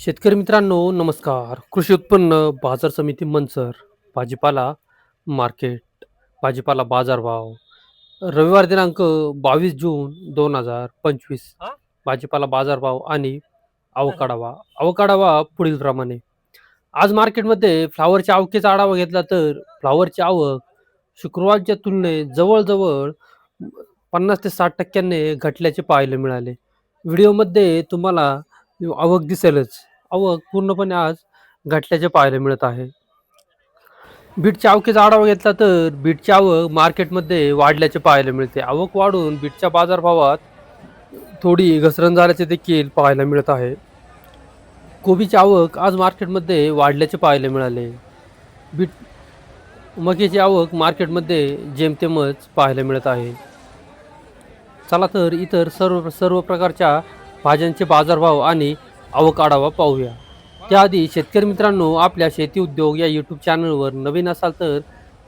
शेतकरी मित्रांनो नमस्कार. कृषी उत्पन्न बाजार समिती मंचर भाजीपाला मार्केट भाजीपाला बाजारभाव. रविवार दिनांक बावीस जून दोन हजार पंचवीस. भाजीपाला बाजारभाव आणि अवकाढावा. अवकाढावा पुढील प्रमाणे आज मार्केटमध्ये फ्लावरच्या आवकेचा आढावा घेतला तर फ्लावरची आवक शुक्रवारच्या तुलनेत जवळजवळ पन्नास ते साठ टक्क्यांनी घटल्याचे पाहायला मिळाले. व्हिडिओमध्ये तुम्हाला आवक दिसेलच. आवक पूर्णपणे आज घटल्याचे पाहायला मिळत आहे. बीटच्या आवकेचा आढावा घेतला तर बीटची आवक मार्केटमध्ये वाढल्याचे पाहायला मिळते. आवक वाढून बीटच्या बाजारभावात थोडी घसरण झाल्याचे देखील पाहायला मिळत आहे. कोबीची आवक आज मार्केटमध्ये वाढल्याचे पाहायला मिळाले. बीट मकेची आवक मार्केटमध्ये जेमतेमच पाहायला मिळत आहे. चला तर इतर सर्व सर्व प्रकारच्या भाज्यांचे बाजारभाव आणि आवक आढावा पाहूया. त्याआधी शेतकरी मित्रांनो आपल्या शेती उद्योग या यूट्यूब चॅनलवर नवीन असाल तर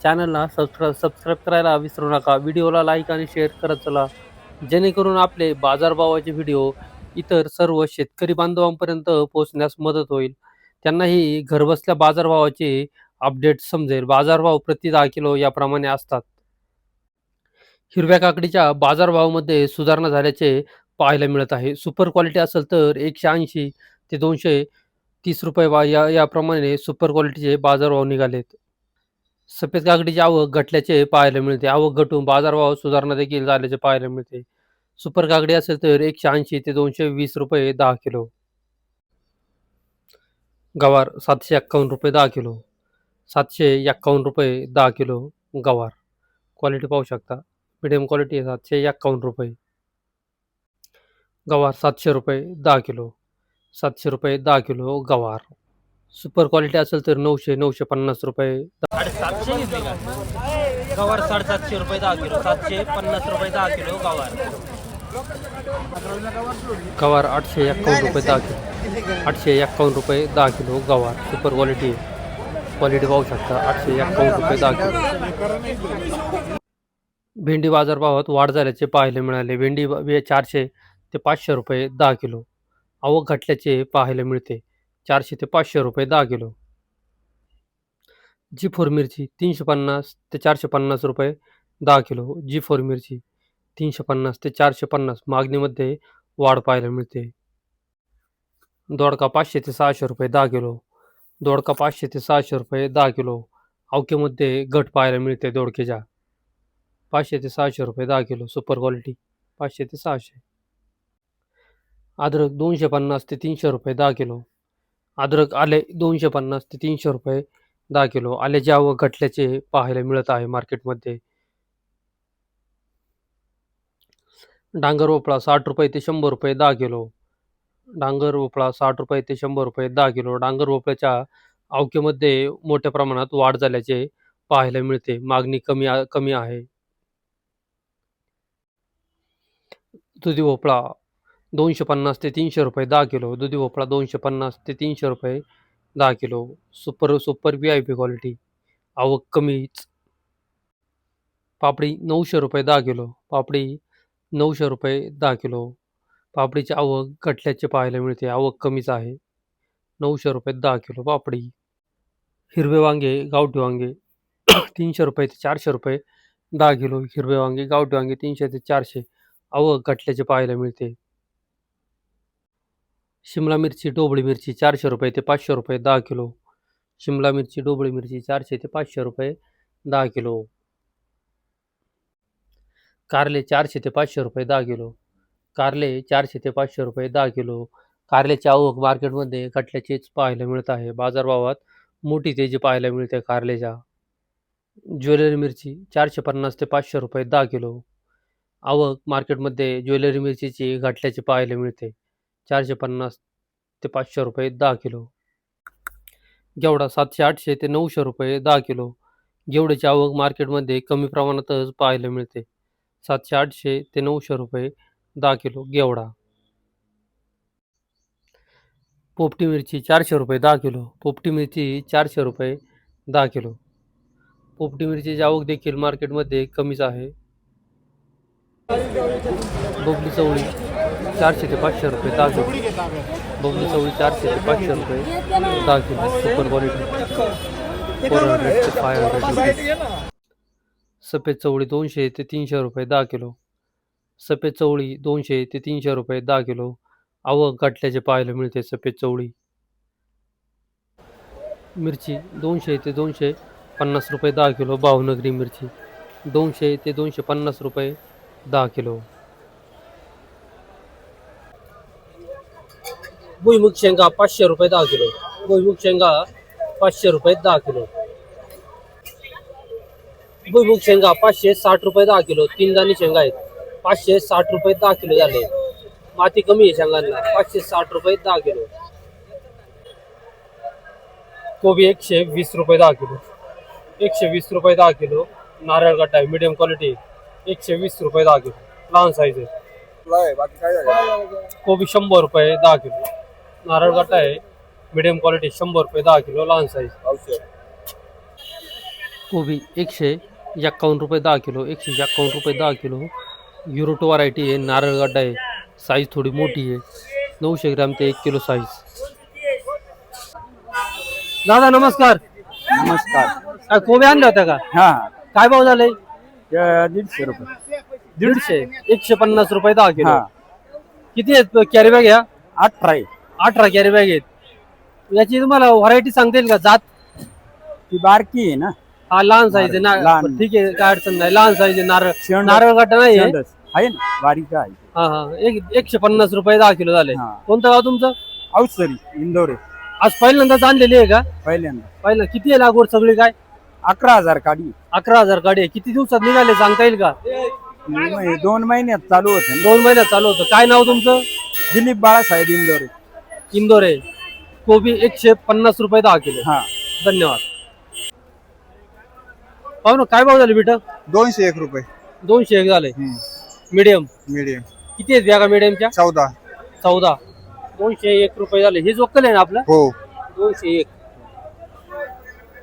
चॅनलला सबस्क्राईब सबस्क्राईब करायला विसरू नका. व्हिडिओला लाईक आणि शेअर करत चला. जेणेकरून आपले बाजारभावाचे व्हिडिओ इतर सर्व शेतकरी बांधवांपर्यंत पोहोचण्यास मदत होईल. त्यांनाही घरबसल्या बाजारभावाचे अपडेट समजेल. बाजारभाव प्रति दहा किलो याप्रमाणे असतात. हिरव्या काकडीच्या बाजारभावामध्ये सुधारणा झाल्याचे पाहायला मिळत आहे. सुपर क्वालिटी असेल तर एकशे ऐंशी ते दोनशे तीस रुपये वा या याप्रमाणे सुपर क्वालिटीचे बाजारभाव निघालेत. सफेद काकडीची आवक घटल्याचे पाहायला मिळते. आवक घटून बाजारभाव सुधारणा देखील झाल्याचे पाहायला मिळते. सुपर काकडी असेल तर एकशे ऐंशी ते दोनशे वीस रुपये दहा किलो. गवार सातशे एक्कावन्न रुपये दहा किलो. सातशे एक्कावन्न रुपये दहा किलो गवार. क्वालिटी पाहू शकता. मिडियम क्वालिटी आहे सातशे एक्कावन्न रुपये. गवार सातशे रुपये दहा किलो. सातशे रुपये दहा किलो गवार. सुपर क्वालिटी असेल तर नऊशे नऊशे पन्नास रुपये. सातशे गवार साडेसातशे रुपये दहा किलो. सातशे पन्नास रुपये दहा किलो गवार. गवार आठशे एक्कावन्न रुपये दहा किलो. आठशे एक्कावन्न रुपये दहा किलो गवार. सुपर क्वालिटी क्वालिटी पाहू शकता. आठशे एक्कावन्न रुपये दहा किलो. भेंडी बाजारभावात वाढ झाल्याचे पाहायला मिळाले. भेंडी चारशे ते पाचशे रुपये दहा किलो. आवक घटल्याचे पाहायला मिळते. चारशे ते पाचशे रुपये दहा किलो. जी फोर मिरची तीनशे पन्नास ते चारशे पन्नास रुपये दहा किलो. जी फोर मिरची तीनशे पन्नास ते चारशे पन्नास मागणीमध्ये वाढ पाहायला मिळते. दोडका पाचशे ते सहाशे रुपये दहा किलो. दोडका पाचशे ते सहाशे रुपये दहा किलो. अवकेमध्ये घट पाहायला मिळते दोडकेच्या. पाचशे ते सहाशे रुपये दहा किलो. सुपर क्वालिटी पाचशे ते सहाशे. अद्रक दोनशे पन्नास ते तीनशे रुपये दहा किलो. अद्रक आले दोनशे पन्नास ते तीनशे रुपये दहा किलो. आल्याची आवक घटल्याचे पाहायला मिळत आहे मार्केटमध्ये. डांगर भोपळा साठ रुपये ते शंभर रुपये दहा किलो. डांगर भोपळा साठ रुपये ते शंभर रुपये दहा किलो. डांगर भोपळ्याच्या अवकेमध्ये मोठ्या प्रमाणात वाढ झाल्याचे पाहायला मिळते. मागणी कमी कमी आहे. दुधी भोपळा दोनशे पन्नास ते तीनशे रुपये दहा किलो दुधी भोपळा दोनशे पन्नास ते तीनशे रुपये दहा kilo. Super super V I P quality आवक कमीच. पापडी नऊशे रुपये दहा किलो. पापडी नऊशे रुपये दहा किलो. पापडीची आवक घटल्याचे पाहायला मिळते. आवक कमीच आहे. नऊशे रुपये दहा किलो पापडी. हिरवे वांगे गावठी वांगे तीनशे रुपये ते चारशे रुपये दहा किलो. हिरवे वांगे गावठी वांगे तीनशे ते चारशे. आवक घटल्याचे पाहायला मिळते. शिमला मिरची डोबळी मिरची चारशे रुपये ते पाचशे रुपये दहा किलो. शिमला मिरची डोबळी मिरची चारशे ते पाचशे रुपये दहा किलो. कारले चारशे ते पाचशे रुपये दहा किलो. कारले चारशे ते पाचशे रुपये दहा किलो. कारल्याची आवक मार्केटमध्ये घटल्याचीच पाहायला मिळत आहे. बाजारभावात मोठी तेजी पाहायला मिळते कारल्याच्या. ज्वेलरी मिरची चारशे पन्नास ते पाचशे रुपये दहा किलो. आवक मार्केटमध्ये ज्वेलरी मिरचीची घटल्याची पाहायला मिळते. चारशे पन्नास ते पाचशे रुपये दहा किलो. गेवडा सातशे आठशे ते नऊशे रुपये दहा किलो. गेवड्याची आवक मार्केटमध्ये कमी प्रमाणातच पाहायला मिळते. सातशे आठशे ते नऊशे रुपये दहा किलो गेवडा. पोपटी मिरची चारशे रुपये दहा किलो. पोपटी मिरची चारशे रुपये दहा किलो. पोपटी मिरचीची आवक देखील मार्केटमध्ये कमीच आहे. बोबली चवळी. चारशे ते पाचशे रुपये ताज बबली चवळी चारशे ते पाचशे रुपये दहा kilo super quality four hundred ते फाय हंड्रेड रुपीज सफेद चवळी दोनशे ते तीनशे रुपये दहा किलो. सफेद चवळी दोनशे ते तीनशे रुपये दहा किलो. आवक गाठल्याचे पाहायला मिळते सफेद चवळी. मिरची दोनशे ते दोनशे पन्नास रुपये दहा किलो. भावनगरी मिरची दोनशे ते दोनशे पन्नास रुपये दहा किलो. भुईमुग शेंगा पाचशे रुपये दहा किलो. भुईमुग शेंगा पाचशे रुपये दहा किलो. भुईमुग शेंगा पाचशे साठ रुपये दहा किलो. तीन दाणी शेंगा आहेत. पाचशे साठ रुपये दहा किलो झाले. माती कमी आहे शेंगांना. पाचशे साठ रुपये दहा किलो. कोबी एकशे वीस रुपये दहा किलो. एकशे वीस रुपये दहा किलो. नारळ गड्डा आहे. मिडियम क्वालिटी एकशे वीस रुपये दहा किलो. लहान साईज आहे. बाकी काय झालं? कोबी शंभर रुपये दहा किलो. नारळ गड्डा आहे. मिडियम क्वालिटी शंभर रुपये दहा किलो लहान साईज औषध कोबी एकशे एक्कावन्न रुपये दहा किलो एकशे एक्कावन्न रुपये दहा किलो. युरोटो व्हरायटी आहे नारळ गड्डा आहे. साईज थोडी मोठी आहे. नऊशे ग्रॅम ते एक किलो साईज दादा नमस्कार. नमस्कार. काय कोबी आणल्या होत्या का? हा. काय भाव झाले? दीडशे रुपये. दीडशे एकशे पन्नास रुपये दहा किलो. हा. किती आहेत? कॅरी बॅग या? अठरा आहे. अठरा कॅरी बॅग आहेत. याची तुम्हाला व्हरायटी सांगता येईल का? जात ती बारकी आहे ना? हा लहान साईज आहे ना. लहान. ठीक आहे काय अडचण नाही. लहान साईज आहे नारळ नारळ गड्डा नाही आहे. ना? बारीक आहे. हा हा. एक एकशे पन्नास रुपये दहा किलो झाले. हा. कोणतं गाव तुमचं? औषधी इंदोर. आहे आज पहिल्यांदाच आणलेली आहे का? पहिल्यांदा. पहिलं किती आहे लागवड सगळी काय? अकरा हजार काढी अकरा हजार गाडी आहे. किती दिवसात निघाले सांगता येईल का? दोन महिन्यात चालू होते ना. दोन महिन्यात चालू होतं. काय नाव तुमचं? दिलीप बाळासाहेब इंदोर. इंदोर आहे कोबी एकशे पन्नास रुपये दहा किलो. हा. धन्यवाद. पाहू ना काय भाव झाले बेटा? दोनशे एक रुपये. दोनशे एक झाले. मीडियम. मीडियम. किती आहेत बॅगा मीडियमच्या? चौदा. चौदा. दोनशे एक रुपये झाले. हे वक्कल आहे ना आपलं? हो. दोनशे एक.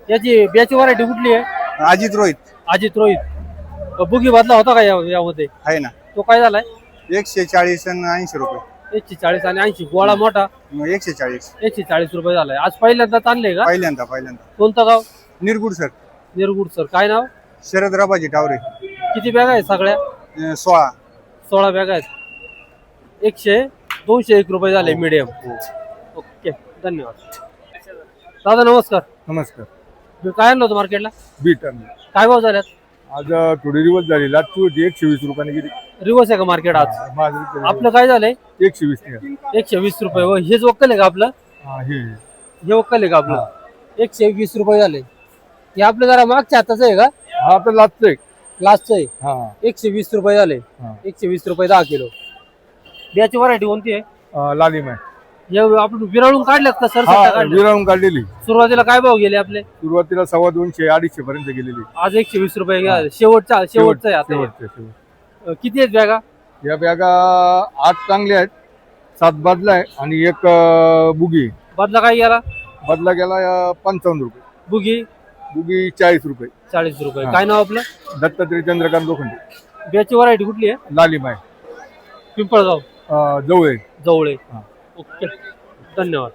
याची ब्याची व्हरायटी कुठली आहे? अजित रोहित. अजित रोहित. बुगी बदला होता का या- यामध्ये? आहे ना. तो काय झालाय? एकशे चाळीस आणि ऐंशी रुपये. एकशे चाळीस आणि ऐंशी. गोळा मोठा. एकशे चाळीस एकशे चाळीस रुपये झालाय. आज पहिल्यांदा आणले का? पहिल्यांदा पहिल्यांदा. कोणतं गाव? निरगुड सर. निरगुड सर. काय नाव? शरद रबाजी टावरे. किती बॅग आहेत सगळ्या? अं, सोळा. सोळा बॅग आहेत. एकशे दोनशे एक रुपये झाले मीडियम ओके. धन्यवाद. दादा नमस्कार. नमस्कार. मी काय आणलं होतं मार्केटला बीट काय भाव झाल्यात? आज थोडी दिवस झाली लाटची होती एकशे वीस रुपयाने गेली. रिवर्स आहे का मार्केट आज? माझं आपलं काय झालंय? एकशे वीस एकशे वीस रुपये. व हेच वक्कल आहे का आपलं? हा, हे. हे वक्कल आहे का आपलं? एकशे वीस रुपये झाले. हे आपलं जरा मागच्या हाताचं आहे का? हा तर लागतोय लास्टचं आहे. हा. एकशे वीस रुपये झाले. हा. एकशे वीस रुपये दहा किलो. बियाची व्हरायटी कोणती आहे? अं, लालिम आहे हे आपण विराळून काढल्यात का सर हा विराळून काढलेली. सुरुवातीला काय भाव गेले आपले? सुरुवातीला सव्वा दोनशे अडीचशे पर्यंत गेलेली. आज एकशे वीस रुपये गेले. शेवटचा शेवटचा आहे आता. शेवटचे, शेवट. अं, किती आहेत बॅगा? या बॅगा आठ चांगल्या आहेत. सात बादला आहे आणि एक अं, बुगी. आहे. बदला काय गेला? बदला गेला अं, पंचावन्न रुपये. बुगी? बुगी चाळीस रुपये. चाळीस रुपये. हा. काय नाव आपलं? दत्तात्रय चंद्रकांत लोखंडे. बियाची व्हरायटी कुठली आहे? लालिम आहे पिंपळगाव. अं, जवळ आहे. जवळे हा. ओके. धन्यवाद.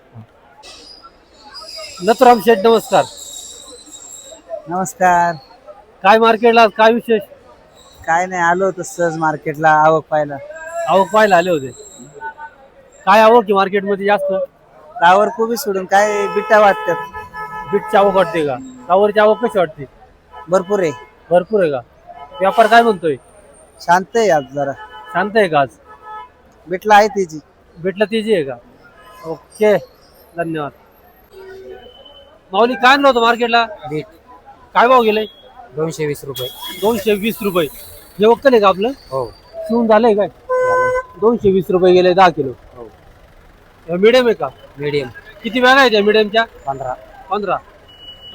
नथुराम शेठ नमस्कार. नमस्कार. काय मार्केटला काय विशेष? काय नाही आलो होतो सहज मार्केटला आवक पाहायला. आवक पाहायला आले होते. काय आवक आहे मार्केटमध्ये जास्त? फ्लावर कोबी सोडून काय बिट्टा वाटतात. बीटची आवक वाटते का? फ्लावरची आवक कशी वाटते? भरपूर आहे. भरपूर आहे का? व्यापार काय म्हणतोय? शांत आहे आज जरा. शांत आहे का आज? बिटला आहे त्याची भेटला तेजी आहे का? ओके धन्यवाद. माऊली काय आणलं होतं मार्केटला? बीट काय भाव गेले? दोनशे वीस रुपये. दोनशे वीस रुपये. हे वक्कल आहे का आपलं? हो. शिवून झालंय काय? दोनशे वीस रुपये गेले दहा किलो. मिडियम आहे का? मीडियम किती बॅग आहेत या मिडियमच्या पंधरा. पंधरा.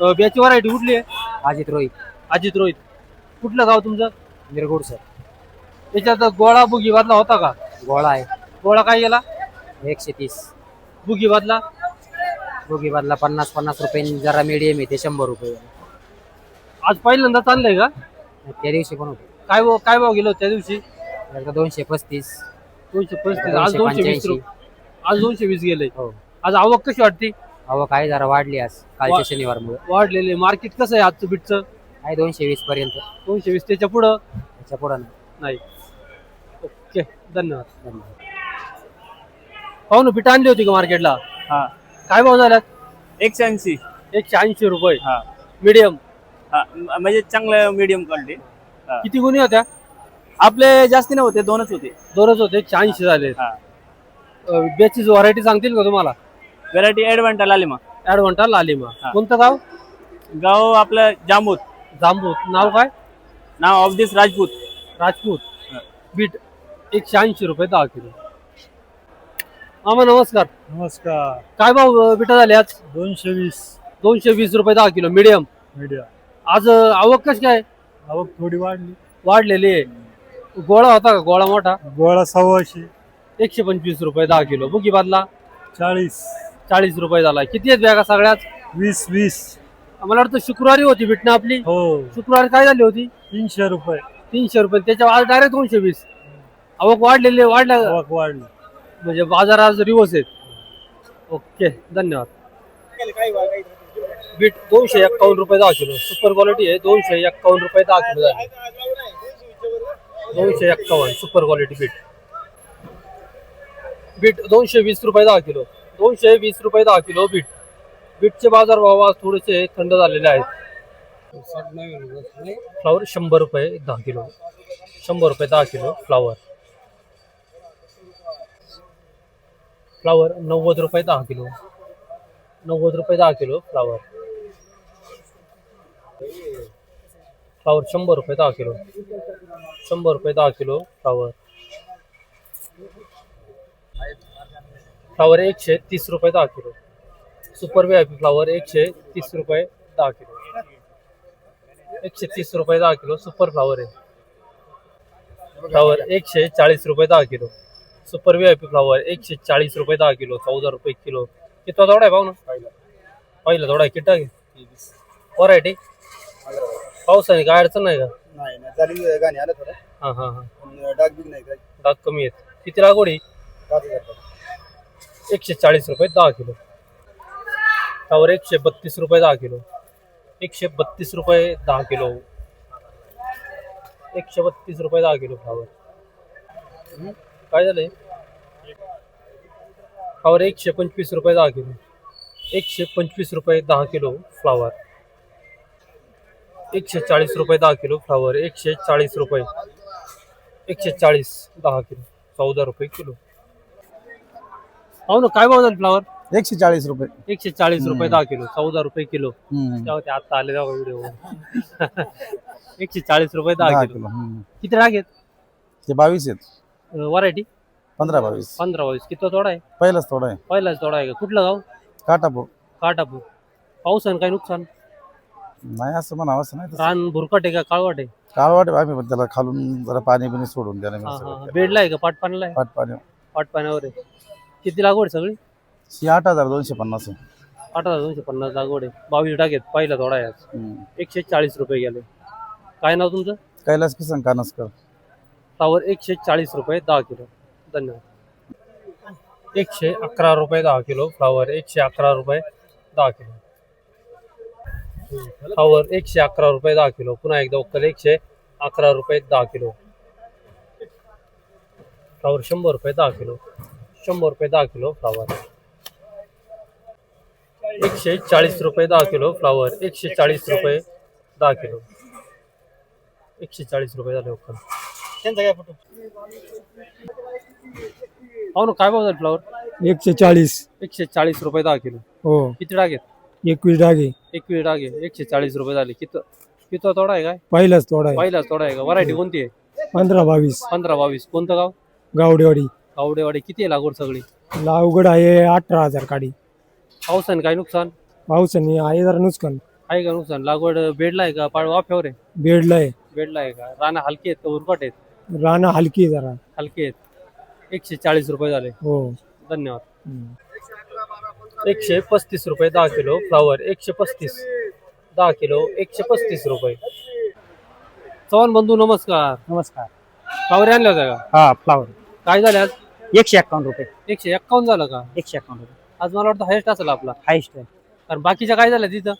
अं, ब्याची व्हरायटी कुठली आहे? अजित रोहित. अजित रोहित. कुठलं गाव तुमचं? निरगुड सर त्याच्यात गोळा बुगी बदला होता का? गोळा आहे. गोळा काय गेला एकशे तीस. बुगी बदला दोघी बदला पन्नास पन्नास रुपये जरा मीडियम आहे ते शंभर रुपये. आज पहिल्यांदा चाललंय का? त्या दिवशी पण होते. काय भाव काय भाव गेलो त्या दिवशी? एकदा दोनशे पस्तीस. दोनशे पस्तीस आज दोनशे वीस आज दोनशे वीस गेले. हो. आज आवक कशी वाटते आवक आहे जरा वाढली आज कालच्या वा- शनिवारमुळे. वाढलेले. मार्केट कसं आहे आजचं बीटचं? आहे दोनशे वीस पर्यंत. दोनशे वीस त्याच्या पुढं? त्याच्या पुढं नाही. ओके धन्यवाद. हो ना बीट आणली होती का मार्केटला? हा. काय भाव झाल्यात? एकशे ऐंशी. एकशे ऐंशी रुपये. हा. मीडियम हा म- म्हणजे चांगलं मीडियम क्वालिटी किती गुन्हे होत्या? आपले जास्ती नव्हते दोनच होते. दोनच होते एकशे ऐंशी झाले हा. व्हरायटी सांगतील का तुम्हाला? व्हरायटी ऍडव्हान्टा आली मग. ऍडव्हान्टा लालिमा हा. कोणतं गाव? गाव आपलं जांबूत जांबूत नाव काय? नाव of this Rajput. Rajput. Beet एकशे ऐंशी रुपये दहा किलो. मामा नमस्कार. नमस्कार. काय भाव बिटा झाले आज? दोनशे वीस दोनशे वीस रुपये दहा किलो मीडियम मीडिया आज अं, आवक कशी काय आवक थोडी वाढली. वाढलेली आहे. गोळा होता का? गोळा मोठा? गोळा सव्वाशे. एकशे पंचवीस रुपये दहा किलो. बुकी बादला? चाळीस. चाळीस रुपये झाला. किती आहेत बॅगा सगळ्याच वीस वीस. मला वाटतं शुक्रवारी होती बिटणं आपली. हो. शुक्रवारी काय झाली होती? तीनशे रुपये. तीनशे रुपये. त्याच्या आज डायरेक्ट दोनशे वीस. आवक वाढलेली आहे, वाढल्या आवक वाढली. म्हणजे बाजार आज रिवर्स आहेत. ओके धन्यवाद. बीट दोनशे एक्कावन्न रुपये दहा किलो. सुपर क्वालिटी आहे दोनशे एक्कावन्न रुपये दहा किलो झाले. दोनशे एक्कावन्न सुपर क्वालिटी बीट. बीट दोनशे वीस रुपये दहा किलो. दोनशे वीस रुपये दहा किलो बीट. बीटचे बाजार भाव आज थोडेसे थंड झालेले आहेत. फ्लावर शंभर रुपये दहा किलो. शंभर रुपये दहा किलो फ्लावर. फ्लावर, नव्वद रुपये दहा किलो. नव्वद रुपये दहा किलो फ्लावर. फ्लावर शंभर रुपये दहा किलो. शंभर रुपये दहा किलो फ्लावर. फ्लावर एकशे तीस रुपये दहा kilo. Super V I P flower एकशे तीस रुपये दहा किलो. एकशे तीस रुपये दहा किलो सुपर फ्लावर आहे. फ्लावर एकशे चाळीस रुपये दहा kilo. Super V I P flower एकशे चाळीस रुपये दहा किलो चौदा रुपये किलो. किती थोडा आहे भाऊ ना पहिला थोडा आहे किटा व्हरायटी पावसाने काय अडचण नाही का? नाही नाही चालू गाणी आलं थोडं हां हां हां. पण डाग बिग नाही काय डाग कमी आहेत. किती लागवडी? पाच हजार रुपये. एकशे चाळीस रुपये दहा किलो. फ्लावर एकशे बत्तीस रुपये दहा किलो. एकशे बत्तीस रुपये दहा किलो. एकशे बत्तीस रुपये दहा किलो फ्लावर? काय झालंय? फ्लावर एकशे पंचवीस रुपये दहा किलो. एकशे पंचवीस रुपये दहा किलो फ्लावर. एकशे चाळीस रुपये दहा किलो फ्लावर. एकशे चाळीस रुपये. एकशे चाळीस दहा किलो. चौदा रुपये किलो. हो ना काय भाव झाले फ्लावर? एकशे चाळीस रुपये. एकशे चाळीस रुपये दहा किलो. चौदा रुपये किलो. हम्म. तेव्हा ते आता आले तेव्हा व्हिडिओ एकशे चाळीस रुपये दहा दहा किलो. किलो हम्म. किती राग आहेत? ते बावीस आहेत. व्हरायटी पंधरा बावीस. पंधरा बावीस. किती तोडा आहे? पहिलाच थोडा आहे. पहिलाच तोडा आहे का? कुठलं गाव काटापूर. काटापूर. पावसानं काय नुकसान? नाही असं म्हणावं असं नाही. रान भुरकट आहे का? काळवाट आहे? काळ वाटे आम्ही पण त्याला खालून जरा पाणी बिणी सोडून हा हा हा. केलं. बेडला आहे का? पाटपाण्याला आहे? पाट पाणी पाटपाण्यावर आहे. किती लागवड आहे सगळी? ही आठ हजार दोनशे पन्नास आहे. आठ हजार दोनशे पन्नास लागवड आहे. बावीस आहेत. पहिला थोडा आहे आज. हम्म. एकशे चाळीस रुपये गेले. काय नाव तुमचं? कैलास किसन कानसकर. फ्लावर एकशे चाळीस रुपये दहा किलो. धन्यवाद. एकशे अकरा रुपये दहा किलो, फ्लावर एकशे अकरा रुपये दहा किलो. फ्लावर एकशे अकरा रुपये दहा किलो, पुन्हा एकदा उकल, एकशे अकरा रुपये दहा किलो. फ्लावर शंभर रुपये दहा किलो, शंभर रुपये दहा किलो फ्लावर. एकशे चाळीस रुपये दहा किलो फ्लावर, एकशे चाळीस रुपये दहा किलो. एकशे चाळीस रुपये झाले उकल. त्यांचा काय फोटो? हो ना काय भाव झाले फ्लावर? एकशे चाळीस. एकशे चाळीस रुपये दहा किलो. हो. किती डाग आहेत? एकवीस डागे एकवीस डाग आहे. एकशे चाळीस रुपये झाले. किती किती तोडा आहे काय? पहिलाच थोडा आहे. पहिलाच तोडा आहे का? व्हरायटी कोणती आहे? पंधरा बावीस. पंधरा बावीस. कोणतं गाव? गावडेवाडी. गावडेवाडी. किती आहे लागवड सगळी? लावगड आहे अठरा हजार काडी. पावसाने काय नुकसान? पावसाने आहे जरा नुकसान. आहे का नुकसान? लागवड बेडला आहे का? पाळ वाफ्यावर आहे? बेडला आहे. बेडला आहे का? राणा हलकी आहेत का? उरकट आहेत? रानं हलकी आहे जरा. हलके आहेत. एकशे चाळीस रुपये झाले. हो. धन्यवाद. हम्म. एकशे पस्तीस रुपये दहा किलो फ्लावर एकशे पस्तीस. दहा किलो एकशे पस्तीस रुपये. चव्हाण बंधू नमस्कार. नमस्कार. फ्लावर आणल्या होत्या का? हा फ्लावर. काय झाले आज? एकशे एक्कावन्न रुपये. एकशे एक्कावन्न झालं का? एकशे एक्कावन्न रुपये. आज मला वाटतं हायस्ट असेल आपला. हायस्ट आहे. कारण बाकीच्या काय झालं तिथं?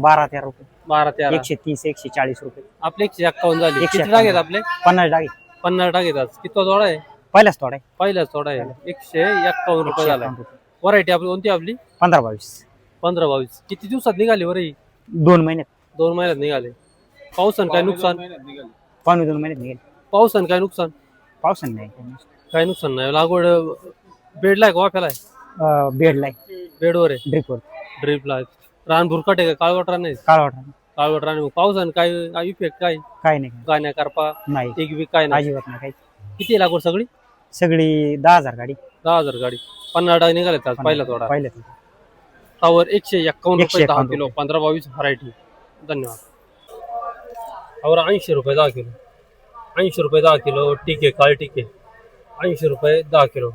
बारा तेरा रुपये. बारा तेरा एकशे तीस एकशे चाळीस रुपये. आपले एकशे एक्कावन्न झाले. एकशे किती डाग आहेत आपले? पन्नास डागे पन्नास डाग आज. किती थोडा आहे? पहिलाच थोडा आहे. पहिलाच थोडा आहे. एकशे एक्कावन्न रुपये एकशे झाला. एक्कावन्न रुपये. व्हरायटी आपली कोणती आपली? पंधरा बावीस. पंधरा बावीस. किती दिवसात निघाली ही? दोन महिन्यात. दोन महिन्यात निघाले. पावसान काय नुकसान? पावणे दोन महिन्यात निघेल. पावसान काय नुकसान? पावसाने नाही. काय नुकसान नाही. लागवड बेडला आहे का वाफ्याला आहे? अं, बेडलाय बेडवर आहे. ड्रिपवर. ड्रीपला आहे. रान भुरकट आहे का? काळवट रान आहे काळ वाटा काळवट रान आहे. पावसान काय इफेक्ट काय? काय नाही. गाण्या करपा नाही. एक बी काय नाही. अजिबात नाही काही किती लागवड सगळी? सगळी दहा हजार गाडी. दहा हजार गाडी. पन्नास डाग निघाले आज पहिला थोडा पहिल्या टावर एकशे एक्कावन्न एकशे रुपये दहा एक्कावन्न किलो पंधरा बावीस व्हरायटी धन्यवाद. टावर ऐंशी रुपये दहा किलो. ऐंशी रुपये दहा किलो टिके काळे टिके ऐंशी रुपये दहा किलो.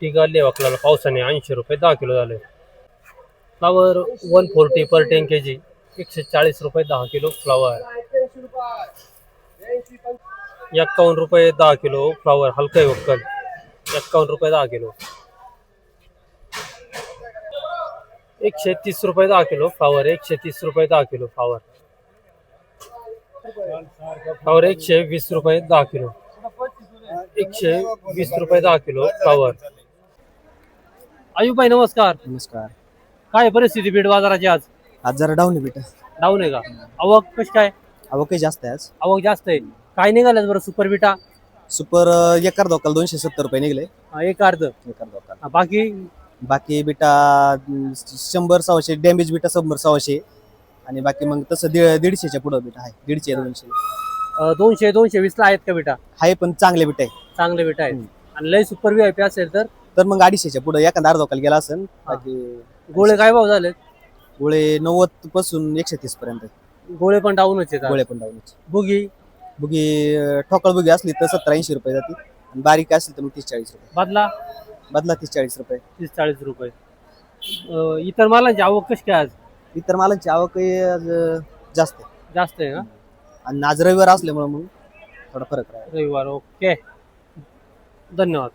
टिका आली आपल्याला पावसाने ऐंशी रुपये दहा किलो झाले. Flower one forty per ten K G. एकशे चाळीस रुपये दहा किलो फ्लावर एक्कावन्न रुपये दहा किलो फ्लावर हलकं आहे वक्कल. एक्कावन्न रुपये दहा किलो. एकशे तीस रुपये दहा किलो फ्लावर एकशे तीस रुपये दहा किलो फ्लावर फ्लावर एकशे वीस रुपये दहा किलो. एकशे वीस रुपये दहा किलो फ्लावर आयुबाई नमस्कार. नमस्कार. काय परिस्थिती बीड बाजाराची आज? आज जरा डाऊन आहे बेटा डाऊन आहे का? आवक कशी काय? आवक काही जास्त आहे आज. आवक जास्त आहे. काय निघालं बरं सुपर बिटा? सुपर अं, एकार धोकाला दोनशे सत्तर रुपये निघले. हा, एक अर्ध. एकार धोकाला हा, बाकी? बाकी बिटा अं, शंभर सव्वाशे डॅमेज बिटा शंभर सव्वाशे आणि बाकी मग तसं दीड दीडशेच्या पुढं बिटा आहे. दीडशे दोनशे. अं, दोनशे दोनशे वीस ला आहेत का बिटा? आहे पण चांगले बिटा आहे. चांगले बिटा आहेत. हम्म. आणि लय सुपर व्ही आय पी असेल तर? तर मग अडीचशेच्या पुढं एखादा अर्धा धोकाला गेला असेल बाकी गोळे काय भाव झाले गोळे नव्वदपासून एकशे तीस पर्यंत गोळे पण डाऊनच आहेत गोळे पण डाऊन बुगी बुगी अं, ठोकळ बुगी असली तर सत्तर ऐंशी रुपये जाते आणि बारीक असली तर मग तीस चाळीस रुपये. बदला? बदला तीस चाळीस रुपये. तीस चाळीस रुपये. अं, इतर मालांची आवक कशी काय आज? इतर मालांची आवक आज, अं, जास्त आहे. जास्त आहे का? आणि आज रविवार असल्यामुळे मग थोडा फरक राहील. रविवार ओके. धन्यवाद.